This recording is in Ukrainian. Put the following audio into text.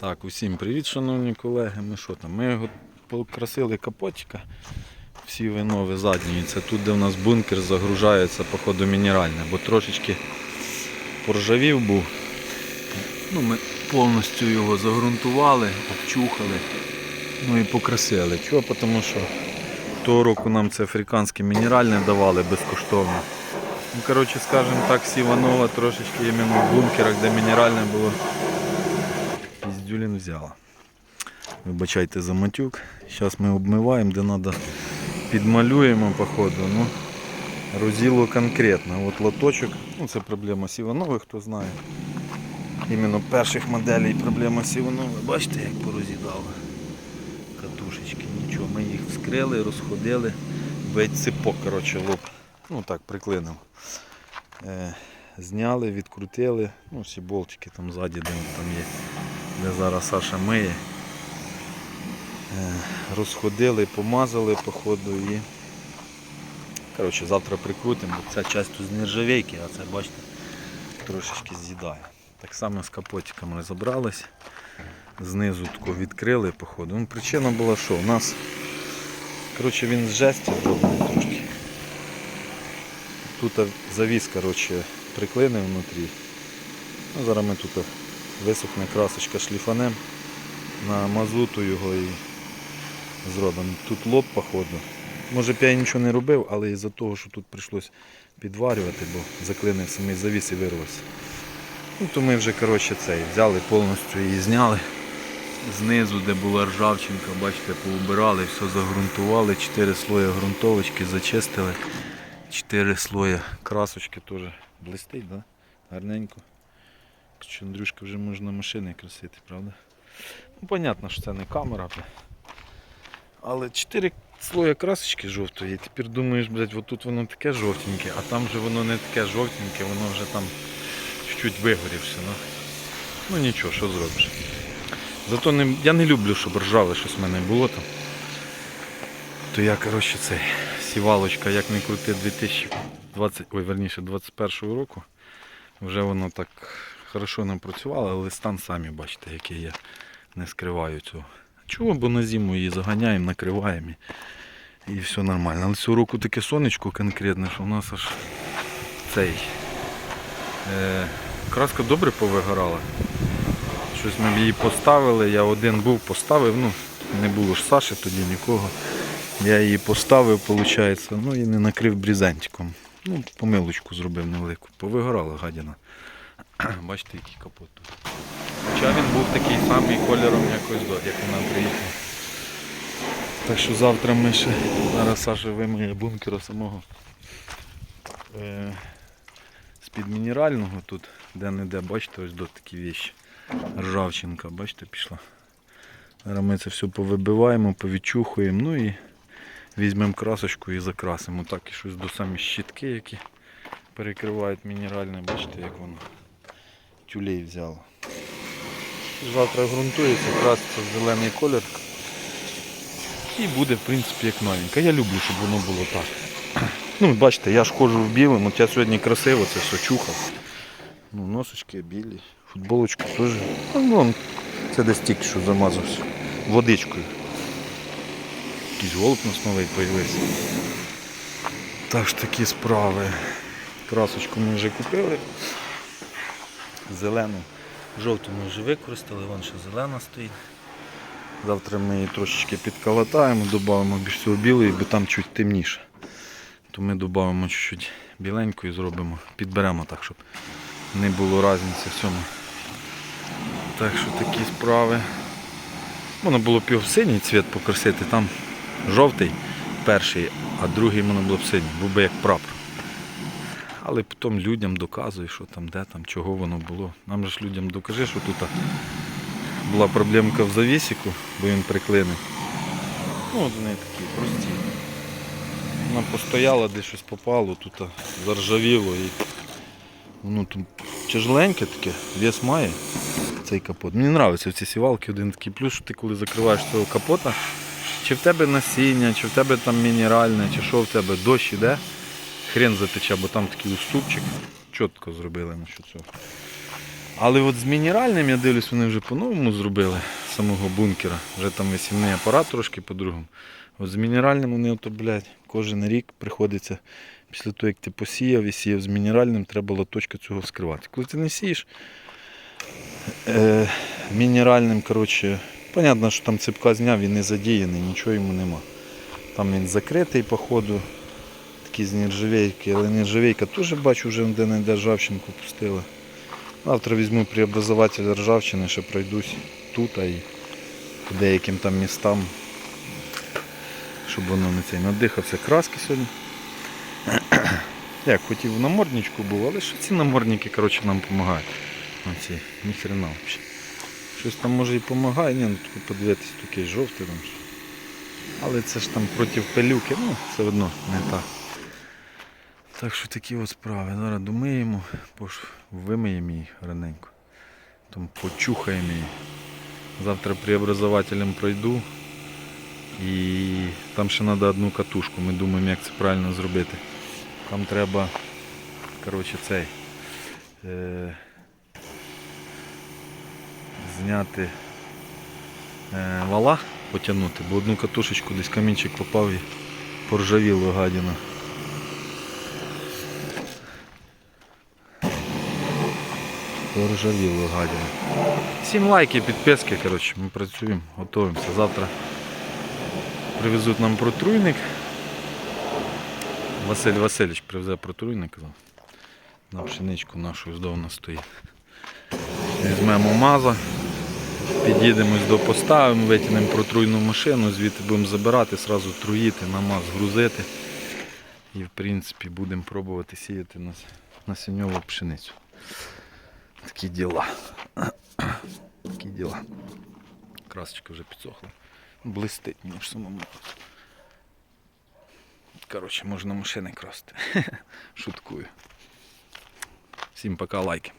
Так, усім привіт, шановні колеги. Ми що там? Ми його покрасили капотика. Всі винови задні. Це тут, де в нас бункер загружається, походу, мінеральне, бо трошечки поржавів був. Ну, ми повністю його загрунтували, обчухали, ну і покрасили. Чого? Тому що того року нам це африканське мінеральне давали безкоштовно. Ну, коротше, скажімо так, Сіванова трошечки іменно в бункерах, де мінеральне було, піздюлін взяла. Вибачайте за матюк. Зараз ми обмиваємо, де треба підмалюємо по ходу. Ну, розіло конкретно. От лоточок, ну це проблема Сіванови, хто знає. Іменно перших моделей проблема Сіванови. Бачите, як порозідало катушечки. Нічого, ми їх вскрили, розходили. Весь ципок, коротше, лоб. Ну так, приклинив. Е, зняли, відкрутили. Ну, всі болтики там ззаді, де там є, де зараз Саша миє. Е, розходили, помазали по ходу і коротше, завтра прикрутимо, бо ця часть тут з нержавейки, а це бачите трошечки з'їдає. Так само з капотиком розібрались. Знизу тако відкрили по ходу. Ну, причина була що? У нас коротше, він з жесті зроблений трошки. Тут завіс коротше, приклинив внутрі. Ну, зараз ми тут висохне красочка шліфанем на мазуту його і зробимо. Тут лоб походу. Може б я нічого не робив, але із-за того, що тут прийшлось підварювати, бо заклинив самий завіс і вирвався. Ну, то ми вже коротше, цей, взяли повністю її зняли. Знизу, де була ржавчинка, бачите, поубирали, все загрунтували, 4 слої ґрунтовочки зачистили. 4 слої красочки теж блистить, да? гарненько. Що Андрюшка вже можна машини красити, правда? Ну, понятно, що це не камера. Але 4 слоя красочки жовтої, і тепер думаєш, блядь, отут воно таке жовтеньке, а там же воно не таке жовтеньке, воно вже там чуть-чуть вигорівше. Ну, ну нічого, що зробиш. Зато не, я не люблю, щоб ржаве щось в мене було там. То я, коротше, цей сівалочка, як не крути 2020, ой, верніше, 21 року. Вже воно так хорошо нам працювало, але стан самі бачите, який я не скриваю цього. Чого? Бо на зиму її заганяємо, накриваємо і, все нормально. Але цього року таке сонечко конкретне, що у нас аж цей е, краска добре повигорала. Щось ми її поставили, я один був, поставив, ну не було ж Саші тоді нікого. Я її поставив, виходить, ну і не накрив брізентиком. Ну, помилочку зробив невелику. Повигорала гадяна. Бачите, який капот тут. Хоча він був такий самий кольором якось до, як вона приїхала. Так що завтра ми ще зараз Саша вимиє бункера самого е, з-під мінерального тут, де-не-де, бачите, ось до такі вещі. Ржавчинка, бачите, пішла. Зараз ми це все повибиваємо, повідчухуємо, ну і візьмемо красочку і закрасимо. Так і щось до самі щітки, які перекривають мінеральне, бачите, як воно тюлей взяло. Завтра ґрунтується, краситься зелений колір. І буде, в принципі, як новенька. Я люблю, щоб воно було так. Ну, бачите, я ж ходжу в білому, я сьогодні красиво це все чухав. Ну, носочки білі, футболочку теж. Ну, це десь тільки що замазався. Водичкою. Якийсь голуб нас новий з'явився. Так ж такі справи. Красочку ми вже купили. Зелену. Жовту ми вже використали, вон ще зелена стоїть. Завтра ми її трошечки підколотаємо, додамо більш всього білої, бо там чуть темніше. То ми додамо чуть-чуть біленької зробимо, підберемо так, щоб не було різниці в цьому. Так що такі справи. Можна було б його в синій цвіт покрасити, там жовтий перший, а другий можна було б синій, був би як прапор. Але потім людям доказує, що там, де там, чого воно було. Нам же ж людям докажи, що тут була проблемка в завісіку, бо він приклинив. Ну, от вони такі прості. Вона постояла, десь щось попало, тут заржавіло і воно тут тяжеленьке таке, вес має цей капот. Мені подобається ці сівалки один такий плюс, що ти коли закриваєш цього капота, чи в тебе насіння, чи в тебе там мінеральне, чи що в тебе дощ іде, хрен затече, бо там такий уступчик. Чітко зробили на цього. Але от з мінеральним, я дивлюсь, вони вже по-новому зробили самого бункера. Вже там висівний апарат трошки по-другому. От з мінеральним вони, ото, блядь, кожен рік приходиться після того, як ти посіяв і сіяв з мінеральним, треба лоточка цього вскривати. Коли ти не сієш е, мінеральним, коротше, понятно, що там ципка зняв, він не задіяний, нічого йому нема. Там він закритий, походу, такий з нержавейки, але нержавейка теж бачу, вже де не ржавчинку пустила. Завтра візьму преобразователь ржавчини, ще пройдусь тут, а й по деяким там містам, щоб воно не цей надихався краски сьогодні. Як хотів в намордничку був, але що ці намордники коротше, нам допомагають. Оці, ніхрена взагалі. Щось там може і допомагає, ні, ну тут подивитись, такий жовтий там. Але це ж там проти пилюки, ну все одно не так. Так що такі от справи. Зараз домиємо, пош вимиємо її раненько. Там почухаємо її. Завтра преобразователем пройду. І там ще треба одну катушку. Ми думаємо, як це правильно зробити. Там треба коротше, цей, е, зняти е, вала, потягнути, бо одну катушечку десь камінчик попав і поржавіло гадіна. Поржавіло гадіна. Всім лайки, підписки, коротше, ми працюємо, готуємося. Завтра привезуть нам протруйник. Василь Васильович привезе протруйник. На пшеничку нашу здовно стоїть. Візьмемо маза, під'їдемо до поставимо, витягнемо протруйну машину, звідти будемо забирати, одразу труїти, на маз грузити. І в принципі будемо пробувати сіяти нас- насінньову пшеницю. Такі діла. Такі діла. Красочка вже підсохла. Блистить мені ж самому. Коротше, можна машини красти. Шуткую. Всім пока, лайки.